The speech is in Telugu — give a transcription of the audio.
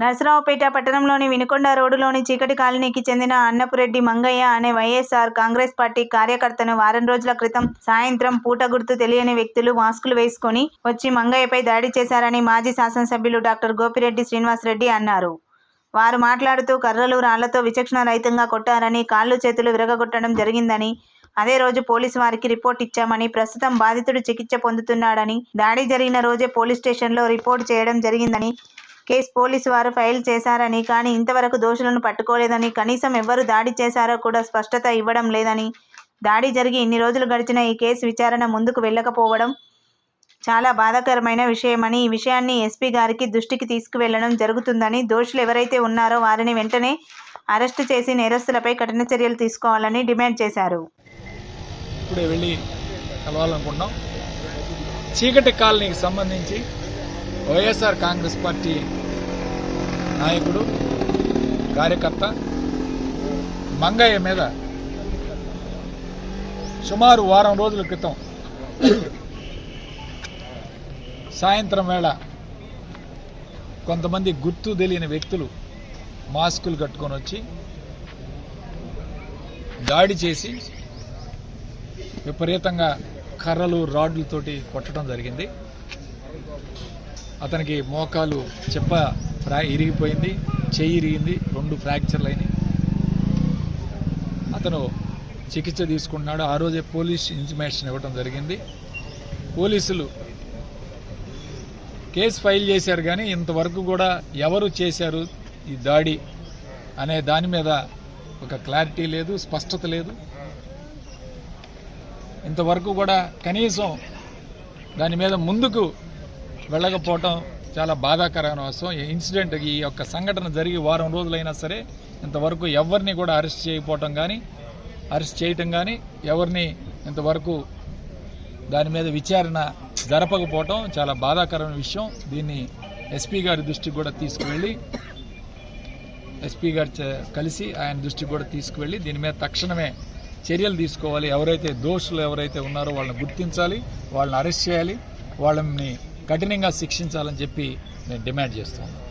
నరసరావుపేట పట్టణంలోని వినుకొండ రోడ్డులోని చీకటి కాలనీకి చెందిన అన్నపురెడ్డి మంగయ్య అనే వైఎస్ఆర్ కాంగ్రెస్ పార్టీ కార్యకర్తను వారం రోజుల క్రితం సాయంత్రం పూట గుర్తు తెలియని వ్యక్తులు మాస్కులు వేసుకొని వచ్చి మంగయ్యపై దాడి చేశారని మాజీ శాసనసభ్యులు డాక్టర్ గోపిరెడ్డి శ్రీనివాసరెడ్డి అన్నారు. వారు మాట్లాడుతూ కర్రలు రాళ్ళతో విచక్షణ రహితంగా కొట్టారని కాళ్ళు చేతులు విరగగొట్టడం జరిగిందని అదే రోజు పోలీసు వారికి రిపోర్ట్ ఇచ్చామని ప్రస్తుతం బాధితుడు చికిత్స పొందుతున్నాడని దాడి జరిగిన రోజే పోలీస్ స్టేషన్లో రిపోర్ట్ చేయడం జరిగిందని కేసు పోలీసు వారు ఫైల్ చేశారని కానీ ఇంతవరకు దోషులను పట్టుకోలేదని కనీసం ఎవరు దాడి చేశారో కూడా స్పష్టత ఇవ్వడం లేదని దాడి జరిగి ఇన్ని రోజులు గడిచిన ఈ కేసు విచారణ ముందుకు వెళ్ళకపోవడం చాలా బాధాకరమైన విషయమని ఈ విషయాన్ని ఎస్పీ గారికి దృష్టికి తీసుకువెళ్ళడం జరుగుతుందని దోషులు ఎవరైతే ఉన్నారో వారిని వెంటనే అరెస్టు చేసి నేరస్తులపై కఠిన చర్యలు తీసుకోవాలని డిమాండ్ చేశారు. ఇప్పుడే వెళ్ళి కలవాలనుకుంటున్నాం. చీకటి కాలనీకి సంబంధించి వైఎస్ఆర్ కాంగ్రెస్ పార్టీ నాయకుడు కార్యకర్త మంగయ్య మీద సుమారు వారం రోజుల క్రితం సాయంత్రం వేళ కొంతమంది గుర్తు తెలియని వ్యక్తులు మాస్కులు కట్టుకొని వచ్చి దాడి చేసి విపరీతంగా కర్రలు రాడ్లతోటి కొట్టడం జరిగింది. అతనికి మోకాలు చెప్ప ఫ్రా ఇరిగిపోయింది చెయ్యి ఇరిగింది రెండు ఫ్రాక్చర్లు అయినాయి. అతను చికిత్స తీసుకుంటున్నాడు. ఆ రోజే పోలీస్ ఇన్ఫర్మేషన్ ఇవ్వడం జరిగింది. పోలీసులు కేసు ఫైల్ చేశారు కానీ ఇంతవరకు కూడా ఎవరు చేశారు ఈ దాడి అనే దాని మీద ఒక క్లారిటీ లేదు స్పష్టత లేదు. ఇంతవరకు కూడా కనీసం దాని మీద ముందుకు వెళ్ళకపోవటం చాలా బాధాకరమైన విషయం ఈ ఇన్సిడెంట్ ఈ యొక్క సంఘటన జరిగి వారం రోజులైనా సరే ఇంతవరకు ఎవరిని కూడా అరెస్ట్ చేయకపోవటం కానీ అరెస్ట్ చేయటం కానీ ఎవరిని ఇంతవరకు దాని మీద విచారణ జరపకపోవటం చాలా బాధాకరమైన విషయం. దీన్ని ఎస్పీ గారి దృష్టికి కూడా తీసుకువెళ్ళి ఎస్పీ గారు కలిసి ఆయన దృష్టికి కూడా తీసుకువెళ్ళి దీని మీద తక్షణమే చర్యలు తీసుకోవాలి. ఎవరైతే దోషులు ఎవరైతే ఉన్నారో వాళ్ళని గుర్తించాలి వాళ్ళని అరెస్ట్ చేయాలి వాళ్ళని కఠినంగా శిక్షించాలని చెప్పి నేను డిమాండ్ చేస్తున్నాను.